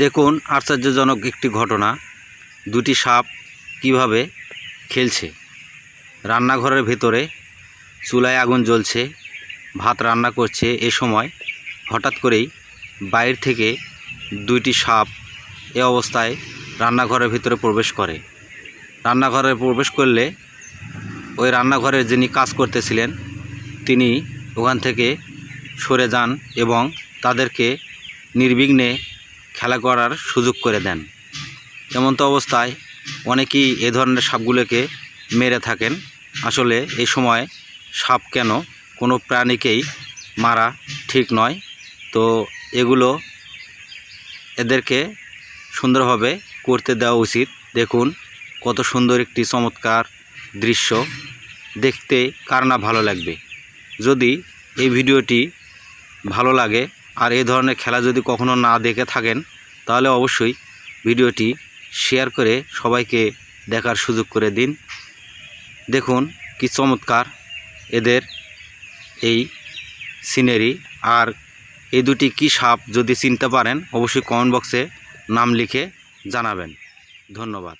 দেখুন আশ্চর্যজনক একটি ঘটনা। দুটি সাপ কীভাবে খেলছে? রান্নাঘরের ভেতরে চুলায় আগুন জ্বলছে, ভাত রান্না করছে এ সময় হঠাৎ করেই বাইর থেকে দুইটি সাপ এ অবস্থায় রান্নাঘরের ভিতরে প্রবেশ করে। রান্নাঘরে প্রবেশ করলে ওই রান্নাঘরের যিনি কাজ করতেছিলেন, তিনি ওখান থেকে সরে যান এবং তাদেরকে নির্বিঘ্নে খেলা করার সুযোগ করে দেন। এমন তো অবস্থায় অনেকেই এ ধরনের সাপগুলোকে মেরে থাকেন। আসলে এই সময় সাপ কেন কোনো প্রাণীকেই মারা ঠিক নয়। তো এগুলো এদেরকে সুন্দরভাবে করতে দেওয়া উচিত। দেখুন কত সুন্দর একটি চমৎকার দৃশ্য। দেখতে কার না ভালো লাগবে? যদি এই ভিডিওটি ভালো লাগে, আর এই ধরনের খেলা যদি কখনো না দেখে থাকেন তাহলে অবশ্যই ভিডিওটি শেয়ার করে সবাইকে দেখার সুযোগ করে দিন। দেখুন কি চমৎকার এদের এই সিনারি। আর এই দুটি কি সাপ যদি চিনতে পারেন, অবশ্যই কমেন্ট বক্সে নাম লিখে জানাবেন। ধন্যবাদ।